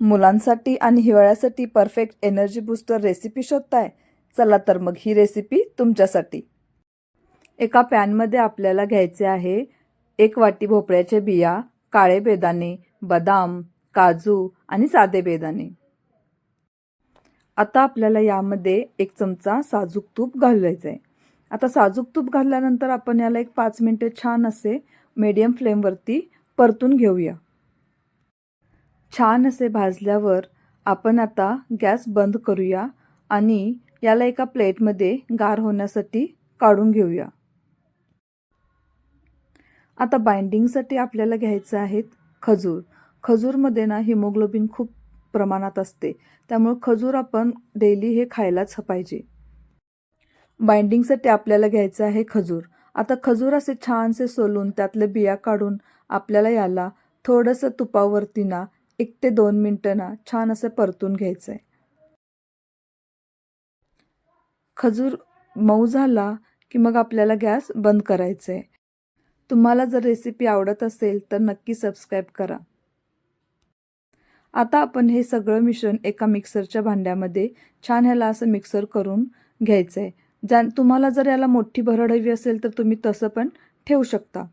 मुलांसाठी आणि हिवाळ्यासाठी परफेक्ट एनर्जी बूस्टर रेसिपी शोधताय? चला तर मग ही रेसिपी तुमच्यासाठी. एका पॅनमध्ये आपल्याला घ्यायचे आहे एक वाटी भोपळ्याचे बिया काळे बेदाणे बदाम काजू आणि साधे बेदाणे. आता आपल्याला यामध्ये एक चमचा साजूक तूप घालायचं आहे आता साजूक तूप घातल्यानंतर आपण याला एक पाच मिनटे छान असे मीडियम फ्लेमवरती परतून घेऊया. छान असे भाजल्यावर आपण आता गॅस बंद करूया आणि याला एका प्लेटमध्ये गार होण्यासाठी काढून घेऊया. आता बाइंडिंगसाठी आपल्याला घ्यायचं आहेत खजूर. खजूरमध्ये ना हिमोग्लोबिन खूप प्रमाणात असते. त्यामुळे खजूर आपण डेली हे खायलाच पाहिजे. बाइंडिंगसाठी आपल्याला घ्यायचं आहे खजूर. आता खजूर असे छानसे सोलून त्यातले बिया काढून आपल्याला याला थोडंसं तुपावरती ना एक ते दोन मिनटं ना छान असं परतून घ्यायचं आहे खजूर मऊ झाला की मग आपल्याला गॅस बंद करायचं आहे तुम्हाला जर रेसिपी आवडत असेल तर नक्की सबस्क्राईब करा. आता आपण हे सगळं मिश्रण एका मिक्सरच्या भांड्यामध्ये छान ह्याला असं मिक्सर करून घ्यायचं आहे ज्या तुम्हाला जर याला मोठी भरड हवी असेल तर तुम्ही तसं पण ठेवू शकता.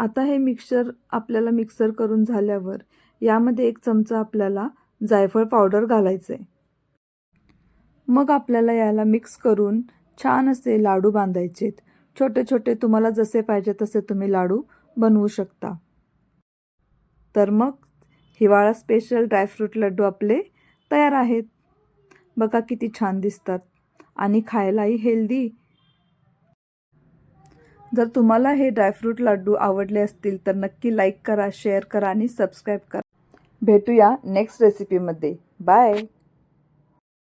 आता हे मिक्सर आपल्याला मिक्सर करून झाल्यावर यामध्ये एक चमचा आपल्याला जायफळ पावडर घालायचं आहे मग आपल्याला याला मिक्स करून छान असे लाडू बांधायचे छोटे छोटे तुम्हाला जसे पाहिजे तसे तुम्ही लाडू बनवू शकता. तर मग हिवाळा स्पेशल ड्रायफ्रूट लड्डू आपले तयार आहेत. बघा किती छान दिसतात. आणि खायलाही हेल्दी जर तुम्हाला हे ड्रायफ्रूट लाडू आवडले असतील तर नक्की लाईक करा शेअर करा आणि सबस्क्राईब करा. भेटूया नेक्स्ट रेसिपीमध्ये बाय